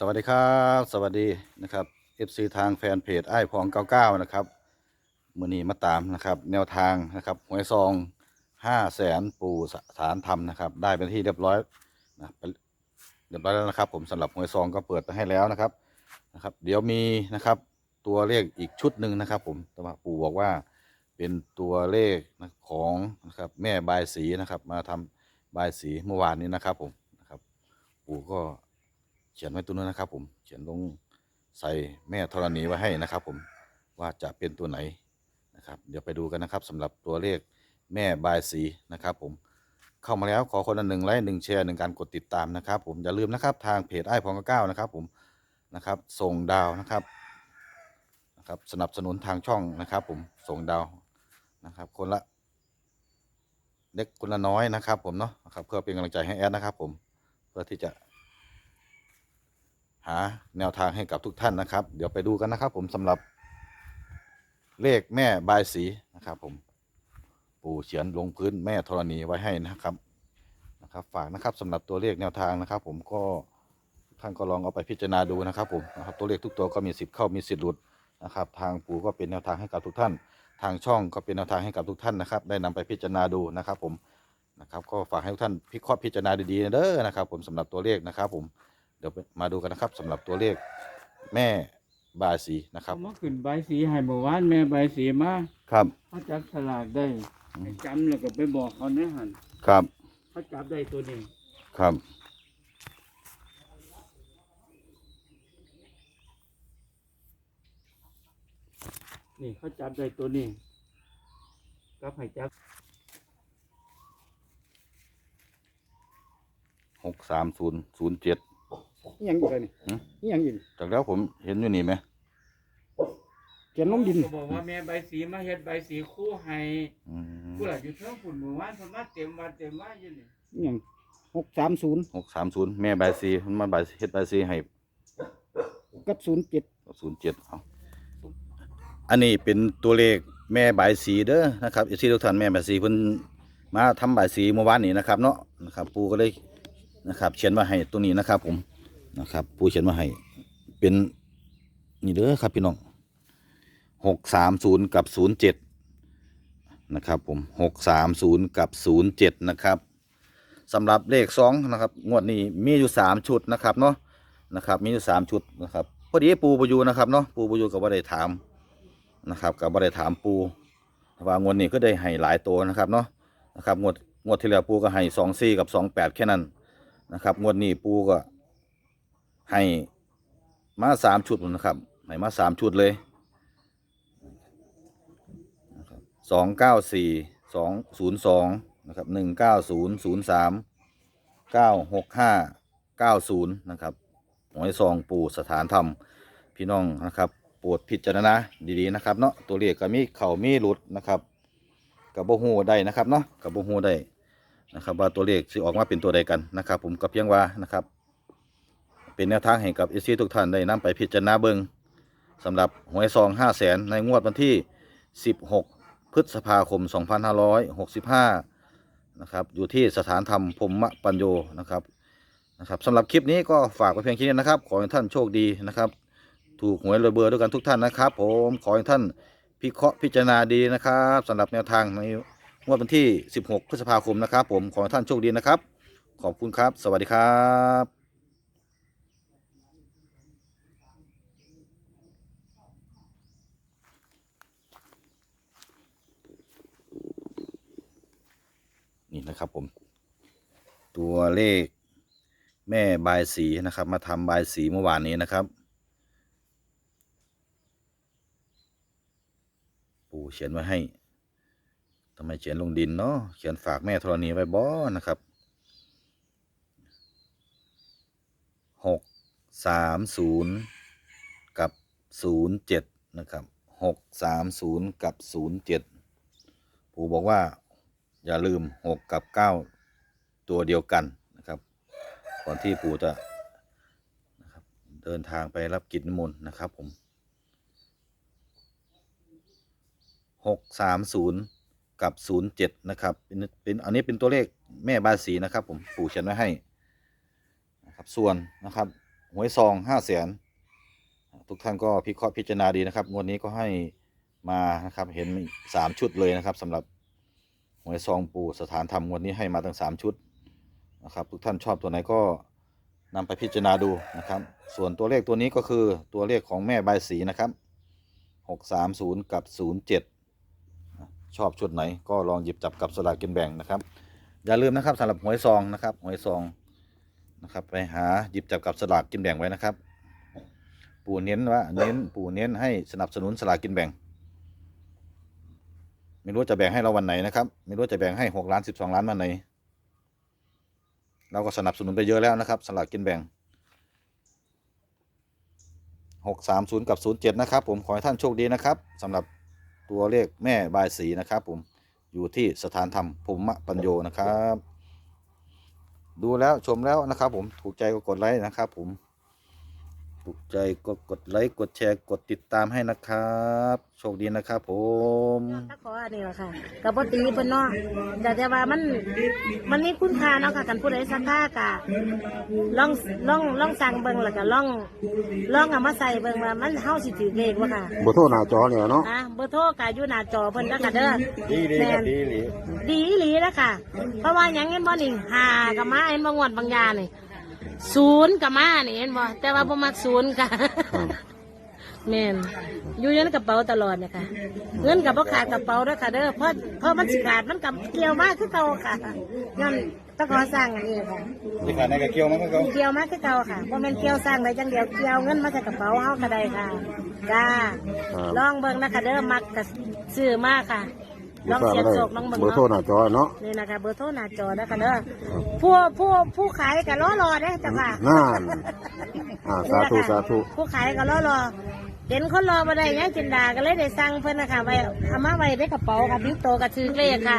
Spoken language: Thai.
สวัสดีครับ สวัสดีนะครับ FC ทางแฟนเพจไอ้พอง99 นะครับมือนี้มาตามนะครับ แนวทางนะครับหวยซอง5แสนปูสานธรรมนะครับ ได้เป็นที่เรียบร้อยนะเรียบร้อยแล้วนะครับ ผมสำหรับหวยซองก็เปิดไปให้แล้วนะครับนะครับ เดี๋ยวมีนะครับตัวเลขอีกชุดหนึ่งนะครับ ผมแต่ว่าปู่บอกว่าเป็นตัวเลขของนะครับแม่บายสีนะครับ มาทำบายสีเมื่อวานนี้นะครับ ผมนะครับ ปู่ก็ เขียนไว้ตัวนู้นนะครับ ผมเขียนลงใส่แม่ธรณีไว้ให้นะครับ ผมว่าจะเป็นตัวไหนนะครับ เดี๋ยวไปดูกันนะครับสำหรับตัวเลขแม่บายสีนะครับ ผมเข้ามาแล้วขอคนละหนึ่งไลค์หนึ่งแชร์หนึ่งการกดติดตามนะครับ ผมอย่าลืมนะครับ ทางเพจไอ้พองเก้านะครับ ผมนะครับส่งดาวนะครับนะครับสนับสนุนทางช่องนะครับ ผมส่งดาวนะครับ คนละเล็กคนละน้อยนะครับ ผมเนาะนะครับเพื่อเป็นกำลังใจให้แอดนะครับ ผมเพื่อที่จะ หาแนวทางให้กับทุกท่านนะครับ เดี๋ยวไปดูกันนะครับ ผมสำหรับเลขแม่บายสีนะครับ ผมปู่เขียนลงพื้นแม่ธรณีไว้ให้นะครับนะครับ ฝากนะครับสำหรับตัวเลขแนวทางนะครับ ผมก็ท่านก็ลองเอาไปพิจารณาดูนะครับ ผมนะครับตัวเลขทุกตัวก็มีสิทธิ์เข้ามีสิทธิ์หลุดนะครับ ทางปู่ก็เป็นแนวทางให้กับทุกท่าน ทางช่องก็เป็นแนวทางให้กับทุกท่านนะครับ ได้นำไปพิจารณาดูนะครับ ผมนะครับ ก็ฝากให้ทุกท่านพิเคราะห์พิจารณาดีๆนะเด้อนะครับ ผมสำหรับตัวเลขนะครับ ผม ดี๋ยวไปมาดูกันนะครับสำหรับตัวเลขแม่บายสีนะครับเอามาขึ้นใบายสีให้เมื่อวานแม่ใบายสีมาครับ เขาจับสลากได้อืมให้จำแล้วก็ไปบอกเขาในหันครับเขาจับได้ตัวนี้ครับนี่เขาจับได้ตัวนี้กับให้จับหกสามศูนย์ศูนย์เจ็ด นี่ยังอยู่เลยนี่หืม นี่ยังอยู่นี่จากแล้วผมเห็นอยู่นี่ไหมเขียนลงดิน ก็บอกว่าแม่ใบายสีมาเฮ็ดใบายสีคู่ให้อืมผู้หลานอยู่เท่าฝุ่นเมื่อวานเพนมาเต็มวันเต็มว่าอยู่นี่นี่ยังหกสามศูนย์หกสามศูนย์แม่บายสีมันมาบายเฮ็ดบายสีให้กับศูนย์เจ็ดศูนย์เจ็ดเอาอันนี้เป็นตัวเลขแม่บายสีเด้อนะครับอีซี่ทุกท่านแม่บายสีเพิ่นมาทำบายสีเมื่อวานนี้นะครับ เนาะนะครับ ปูก็เลยนะครับ เขียนมาให้ตัวนี้นะครับ ผม นะครับปูเขียนมาให้ เป็นนี่เด้อครับพี่น้องหกสามศูนย์กับศูนย์เจ็ดนะครับผมหกสามศูนย์กับศูนย์เจ็ดนะครับสำหรับเลขสองนะครับงวดนี้มีอยู่สามชุดนะครับเนาะนะครับมีอยู่สามชุดนะครับพอดีปูปอยู่นะครับเนาะปูปอยู่กับว่าได้ถามนะครับกับว่าได้ถามปูว่างวดนี้ก็ได้ให้หลายตัวนะครับเนาะนะครับงวดงวดที่แล้วปูก็ให้สองสี่กับสองแปดแค่นั้นนะครับงวดนี้ปูก็ ให้มาสามชุดนะครับให้มาสามชุดเลยสองเก้าสี่สองศูนย์สองนะครับหนึ่งเก้าศูนย์ศูนย์สามเก้าหกห้าเก้าศูนย์นะครับหวยซองปู่สถานธรรม พี่น้องนะครับโปรดพิจารณาดีๆนะครับเนาะตัวเลขก็มีเข่ามีหลุดนะครับกับโบหูได้นะครับเนาะกับโบหูได้นะครับว่าตัวเลขสิออกมาเป็นตัวใดกันนะครับ ผมก็เพียงว่านะครับ เป็นแนวทางให้กับเอซีทุกท่านได้นำไปพิจารณาเบิงสำหรับหวยซองห้าแสนในงวดวันที่ 16 พฤษภาคม 2565 นะครับ อยู่ที่สถานธรรมพรหมปัญโยนะครับนะครับสำหรับคลิปนี้ก็ฝากไว้เพียงแค่นี้นะครับ ขอให้ท่านโชคดีนะครับ ถูกหวยรวยเบอร์ด้วยกันทุกท่านนะครับ ผมขอให้ท่านพิเคราะห์พิจารณาดีนะครับสำหรับแนวทางในงวดวันที่ 16 พฤษภาคมนะครับ ผมขอให้ท่านโชคดีนะครับ ขอบคุณครับ สวัสดีครับ นะครับผม ตัวเลขแม่บายสีนะครับ มาทำบายสีเมื่อวานนี้นะครับ ปู่เขียนไว้ให้ทำไมเขียนลงดินเนาะเขียนฝากแม่ธรณีไว้บ่นะครับหกสามศูนย์กับศูนย์เจ็ดนะครับหกสามศูนย์กับศูนย์เจ็ดปู่บอกว่า อย่าลืมหกกับเก้าตัวเดียวกันนะครับ ก่อนที่ปู่จะนะครับเดินทางไปรับกิจนิมนต์นะครับผมหกสามศูนย์กับศูนย์เจ็ดนะครับ เป็นเป็นอันนี้เป็นตัวเลขแม่บาสีนะครับ ผมปู่เขียนไว้ให้นะครับส่วนนะครับหวยซองห้าแสนทุกท่านก็พิเคราะห์พิจารณาดีนะครับ งวดนี้ก็ให้มานะครับเห็นสามชุดเลยนะครับสำหรับ หวยซองปูสถานธรรมวดนี้ให้มาตั้งสามชุดนะครับทุกท่านชอบตัวไหนก็นำไปพิจารณาดูนะครับ ส่วนตัวเลขตัวนี้ก็คือตัวเลขของแม่ใบสีนะครับหกสามศูนย์กับศูนย์เจ็ดชอบชุดไหนก็ลองหยิบจับกับสลากกินแบ่งนะครับ อย่าลืมนะครับสำหรับหวยซองนะครับหวยซองนะครับไปหาหยิบจับกับสลากกินแบ่งไว้นะครับ ปู่เน้นว่าเน้นปู่เน้นให้สนับสนุนสลากกินแบ่ง ไม่รู้จะแบ่งให้เราวันไหนนะครับ ไม่รู้จะแบ่งให้หกล้านสิบสองล้านวันไหน เราก็สนับสนุนไปเยอะแล้วนะครับสลากกินแบ่งหกสามศูนย์กับศูนย์เจ็ดนะครับ ผมขอให้ท่านโชคดีนะครับสำหรับตัวเลขแม่บายสีนะครับ ผมอยู่ที่สถานธรรมภูมิปัญโยนะครับ ดูแล้วชมแล้วนะครับ ผมถูกใจก็กดไลค์นะครับ ผม ถูกใจก็กดไลค์กดแชร์กดติดตามให้นะครับ โชคดีนะครับผมถ้าขออันนี้แหละค่ะกับปตีเพิ่นเนาะแต่แต่ว่ามันมันมีคุณค่าเนาะค่ะกันผู้ใดสักค่ากะลองลองลองสั่งเบิ่งแล้วก็ลองลองเอามาใส่เบิ่งว่ามันเฮาสิถือเลขบ่ค่ะบ่โทรหน้าจอเนี่ยเนาะอะเบอร์โทรก็อยู่หน้าจอเพิ่นแล้วก็เด้อดีดีแม่ครับนดีดีดีอีหลีแล้วค่ะ เพราะว่าหยังเห็นบ่นี่หากับมาเห็นบ่งวดบางยานี่ ศูนย์กับมานี่เห็นบ่แต่ว่าบ่มักศูนย์ค่ะแม่นอยู่ในกระเป๋าตลอดนะคะเงินกับพ่ขาดกระเป๋าด้วยค่ะเด้อเพราะเพราะมันสิขาดมันกับเกี่ยวมากคือเก่าค่ะย้อนต้องขอสร้างอันนี้ค่ะที่ขาดในกระเกียวมันก็เขาเกี่ยวมากคือเก่าค่ะเพราะมันเกี่ยวสร้างได้จังเดียวเกี่ยวเงินมาจากกระเป๋าเฮาก็ได้ค่ะจ้าครับลองเบิ่งนะคะเด้อมักกับซื้อมากค่ะ ลองเสียบโศกลองเบิ่งเบอร์โทรหเนาะน้าจอเนาะ นี่นะคะเบอร์โทรหน้าจอนะคะเด้อผู้ผู้ผู้ขายก็รอรอเด้อจ้ะค่ะนั่นอ่าสาธุสาธุผู้ขายก็รอรอเห็นคนรอมาได้ยังจินดาก็เลยได้สั่งเพิ่นนะคะไว้เอามาไว้ในกระเป๋าค่ะทิ้งโตกับชื่อเลขค่ะ